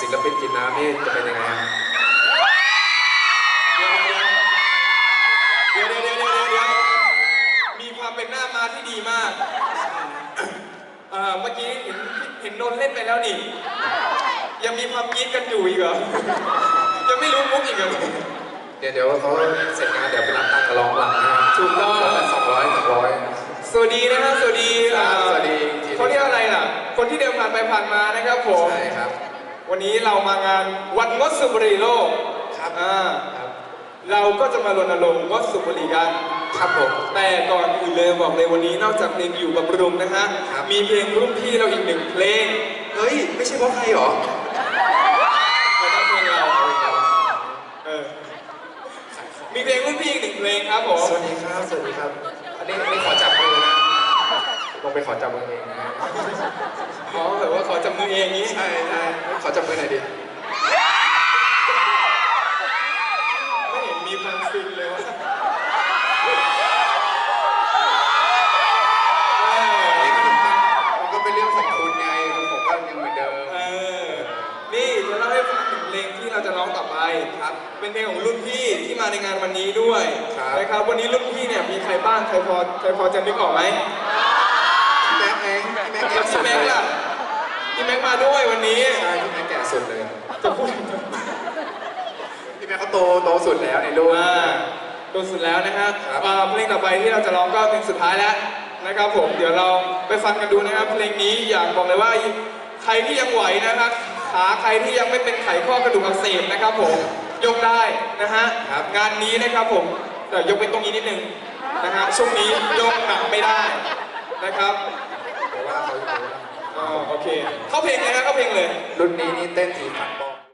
ศิลปินกินน้ำนี่จะเป็นยังไงฮะเดี๋ยวเดี๋ยวเดี๋ยวเดี๋ยวเดี๋ยวเดี๋ยวมีความเป็นหน้ามาที่ดีมากเอ่อเมื่อกี้เห็นเห็นนนท์เล่นไปแล้วนี่ ยังมีความกรี๊ดกันอยู่อีกเหรอ ยังไม่รู้มุกอีกเหรอเดี๋ยวเดี๋ยวเขาเสร็จงานเดี๋ยวไปรับตังค์กับร้องหลังนะฮะถูกต้องสองร้อยสองร้อย สวัสดีนะครับสวัสดีครับเอ่อสวัสดี เขาเรียกอะไรล่ะ คนที่เดินผ่านไปผ่านมานะครับผม ใช่ครับ วันนี้เรามางานวันงดสูบบุหรี่โลกครับอ่าครับ เราก็จะมารณรงค์งดสูบบุหรี่กัน ครับผมแต่ก่อนอื่นเลยบอกเลยวันนี้นอกจากเพลงอยู่กับรุมนะฮะครับ มีเพลงรุ่นพี่เราอีกหนึ่งเพลงเฮ้ย ไม่ใช่เพราะใครเหรอไม่ต้องเพลงเราเออมีเพลงรุ่นพี่อีกหนึ่งเพลงครับผมสวัสดีครับ สวัสดีครับ อันนี้อันนี้ขอจับมือนะลงไปขอจับมือเองนะ เองนี้ ใช่ใช่ขอจับมือหน่อยดิ ไม่เห็นมีพันฟินเลยวะเออนี่มันมันก็เป็นเรื่องของคุณไงของผมก็ยังเหมือนเดิม เออ นี่จะเล่าให้ฟังถึงเพลงที่เราจะร้องต่อไปครับ เป็นเพลงของรุ่นพี่ที่มาในงานวันนี้ด้วยครับ นะครับ วันนี้รุ่นพี่เนี่ยมีใครบ้าง ใครพอ ใครพอจะนึกออกไหมพี่แม็กซ์เองพี่แม็กซ์แก่สุพี่ดแม็กซ์เลยล่ะพี่แม็กซ์มาด้วยวันนี้ใช่พี่แม็กซ์แก่สุดเลยจะพูดพี่แม็กซ์เขาโตโตสุดแล้วในรุ่น อ่าโดนสุดแล้วนะฮะครับอ่าเพลงต่อไปที่เราจะร้องก็เพลงสุดท้ายแล้วนะครับผม เดี๋ยวเราไปฟังกันดูนะครับ เพลงนี้อยากบอกเลยว่าใครที่ยังไหวนะครับ ขาใครที่ยังไม่เป็นไขข้อกระดูกอักเสบนะครับผม ยกได้นะฮะ ครับ งานนี้นะครับผมเดี๋ยวยกเป็นตรงนี้นิดนึงนะฮะ ช่วงนี้ยกหนักไม่ได้นะครับ เพราะว่าเขาอยู่อ๋อโอเคเข้าเพลงเลยนะเข้าเพลงเลย รุ่นนี้นี่เต้นทีผันบอ